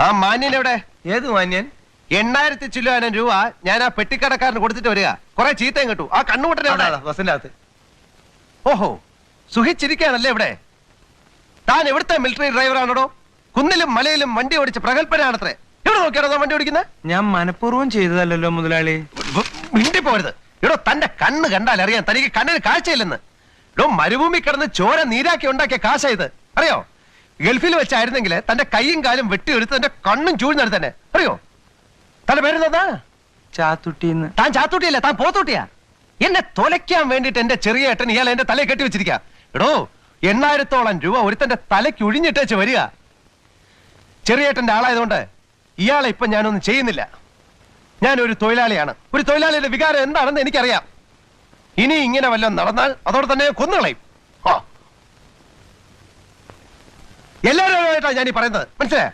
ആ മാന്യൻ എവിടെ? ഏത് മാന്യൻ? എണ്ണായിരത്തി ചില്ലാനം രൂപ ഞാൻ ആ പെട്ടിക്കടക്കാരന് കൊടുത്തിട്ട് വരിക. കുറെ ചീത്തയും കിട്ടു. ആ കണ്ണുകൂട്ടനെ അതാ, എവിടെ? അതാ, ബസ്സിന്റെ അകത്ത് ഓഹോ സുഖിച്ചിരിക്കാണല്ലേ ഇവിടെ? താൻ എവിടുത്തെ മിലിറ്ററി ഡ്രൈവറാണോ കുന്നിലും മലയിലും വണ്ടി ഓടിച്ച് പ്രഗത്ഭനാണത്രേ. എവിടെ നോക്കിയാണോ വണ്ടി ഓടിക്കുന്നത് ഞാൻ മനഃപൂർവം ചെയ്തതല്ലോ മുതലാളി. മിണ്ടി പോരുത്. എടോ തന്റെ കണ്ണ് കണ്ടാൽ അറിയാം തനിക്ക് കണ്ണിന് കാഴ്ചയില്ലെന്ന്. എടോ മരുഭൂമി കിടന്ന് ചോര നീരാക്കി ഉണ്ടാക്കിയ കാശ ഇത്. അറിയോ? ഗൾഫിൽ വെച്ചായിരുന്നെങ്കിൽ തന്റെ കൈയും കാലും വെട്ടിയെടുത്ത് തന്റെ കണ്ണും ചൂഴ്ന്നെടുത്ത് തന്നെ അറിയോ? തന്റെ പേരെന്താ ചാത്തുട്ടിന്ന്. താൻ ചാത്തുട്ടിയല്ല? താൻ പോത്തൂട്ടിയാ? എന്നെ തൊലയ്ക്കാൻ വേണ്ടിട്ട് എന്റെ ചെറിയ ഏട്ടൻ ഇയാൾ എന്റെ തലയെ കെട്ടി വെച്ചിരിക്കാ. എടോ എണ്ണായിരത്തോളം രൂപ ഒരുത്തന്റെ തലയ്ക്ക് ഒഴിഞ്ഞിട്ടേച്ച് വരിക. ചെറിയേട്ടന്റെ ആളായതുകൊണ്ട് ഇയാളെ ഇപ്പൊ ഞാനൊന്നും ചെയ്യുന്നില്ല. ഞാൻ ഒരു തൊഴിലാളിയാണ്. ഒരു തൊഴിലാളിയുടെ വികാരം എന്താണെന്ന് എനിക്കറിയാം. ഇനി ഇങ്ങനെ വല്ലതും നടന്നാൽ അതോടെ തന്നെ കൊന്നുകളയും. ആ എല്ലാവരുമായിട്ടാണ് ഞാൻ ഈ പറയുന്നത്. മനസ്സിലായോ?